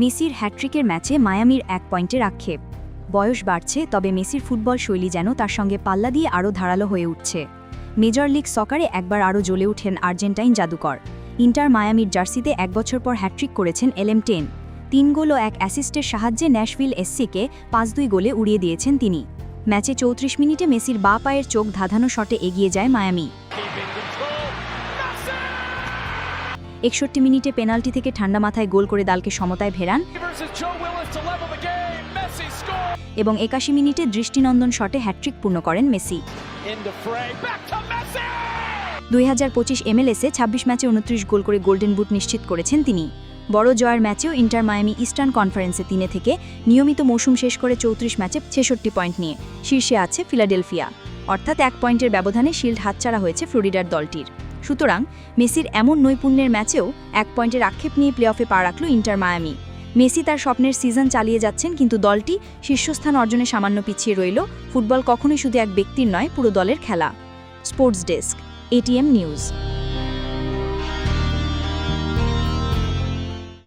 মেসির হ্যাট্রিকের ম্যাচে মায়ামির এক পয়েন্টের আক্ষেপ। বয়স বাড়ছে, তবে মেসির ফুটবল শৈলী যেন তার সঙ্গে পাল্লা দিয়ে আরও ধারালো হয়ে উঠছে। মেজর লিগ সকারে একবার আরও জ্বলে ওঠেন আর্জেন্টাইন জাদুকর। ইন্টার মায়ামির জার্সিতে এক বছর পর হ্যাট্রিক করেছেন এলএম টেন। তিন গোল ও এক অ্যাসিস্টের সাহায্যে ন্যাশভিল এসসিকে পাঁচ দুই গোলে উড়িয়ে দিয়েছেন তিনি। ম্যাচে চৌত্রিশ মিনিটে মেসির বা পায়ের চোখ ধাঁধানো শটে এগিয়ে যায় মায়ামি! একষট্টি মিনিটে পেনাল্টি থেকে ঠান্ডা মাথায় গোল করে দালকে সমতায় ভেরান. এবং একাশি মিনিটে দৃষ্টিনন্দন শটে হ্যাট্রিক পূর্ণ করেন মেসি! দুই হাজার পঁচিশ এমএলএসে ছাব্বিশ ম্যাচে উনত্রিশ গোল করে গোল্ডেন বুট নিশ্চিত করেছেন তিনি বড় জয়ের ম্যাচেও ইন্টার মায়ামি ইস্টার্ন কনফারেন্সে তিনে থেকে নিয়মিত মৌসুম শেষ করে চৌত্রিশ ম্যাচে ছেষট্টি পয়েন্ট নিয়ে শীর্ষে আছে ফিলাডেলফিয়া অর্থাৎ এক পয়েন্টের ব্যবধানে শিল্ড হাতছাড়া হয়েছে ফ্লোরিডার দলটির সুতরাং মেসির এমন নৈপুণ্যের ম্যাচেও এক পয়েন্টের আক্ষেপ নিয়ে প্লে অফে পা রাখল ইন্টার মায়ামি। মেসি তার স্বপ্নের সিজন চালিয়ে যাচ্ছেন, কিন্তু দলটি শীর্ষস্থান অর্জনে সামান্য পিছিয়ে রইল। ফুটবল কখনোই শুধু এক ব্যক্তির নয়, পুরো দলের খেলা। Sports desk, ATM news.